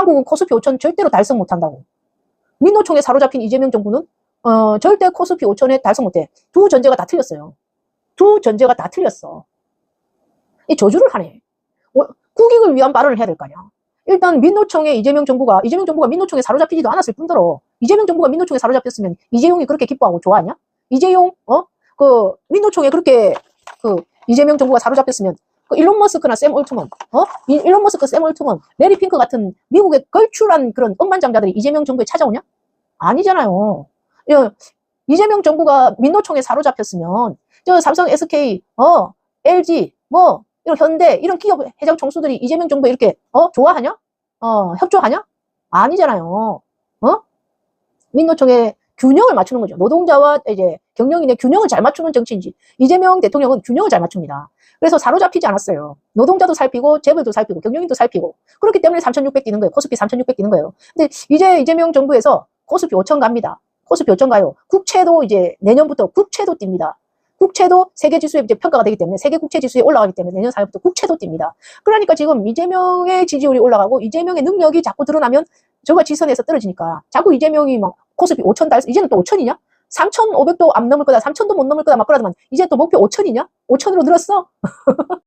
한국은 코스피 5천 절대로 달성 못한다고. 민노총에 사로잡힌 이재명 정부는 어, 절대 코스피 5천에 달성 못해. 두 전제가 다 틀렸어요. 두 전제가 다 틀렸어. 이 저주를 하네. 어, 국익을 위한 발언을 해야 될 거 아니야. 일단 민노총에 이재명 정부가 이재명 정부가 민노총에 사로잡히지도 않았을 뿐더러 이재명 정부가 민노총에 사로잡혔으면 이재용이 그렇게 기뻐하고 좋아하냐? 이재용 어그 민노총에 그렇게 그 이재명 정부가 사로잡혔으면 그 일론 머스크나 샘 올트먼 어 이- 일론 머스크 샘 올트먼 레리 핑크 같은 미국의 걸출한 그런 억만장자들이 이재명 정부에 찾아오냐? 아니잖아요. 예, 이재명 정부가 민노총에 사로잡혔으면 저 삼성 SK 어 LG 뭐 이런 현대 이런 기업 회장 총수들이 이재명 정부 이렇게 어 좋아하냐? 어 협조하냐? 아니잖아요. 어? 민노총의 균형을 맞추는 거죠. 노동자와 이제 경영인의 균형을 잘 맞추는 정치인지 이재명 대통령은 균형을 잘 맞춥니다. 그래서 사로잡히지 않았어요. 노동자도 살피고 재벌도 살피고 경영인도 살피고 그렇기 때문에 3,600 뛰는 거예요. 코스피 3,600 뛰는 거예요. 근데 이제 이재명 정부에서 코스피 5천 갑니다. 코스피 5천 가요. 국채도 이제 내년부터 국채도 뜁니다. 국채도 세계 지수에 이제 평가가 되기 때문에 세계 국채 지수에 올라가기 때문에 내년 4월부터 국채도 뜁니다. 그러니까 지금 이재명의 지지율이 올라가고 이재명의 능력이 자꾸 드러나면 저가 지선에서 떨어지니까 자꾸 이재명이 막 코스피 5천 달 이제는 또 5천이냐? 3,500도 안 넘을 거다. 3,000도 못 넘을 거다. 막 그러더만 이제 또 목표 5천이냐? 5천으로 늘었어?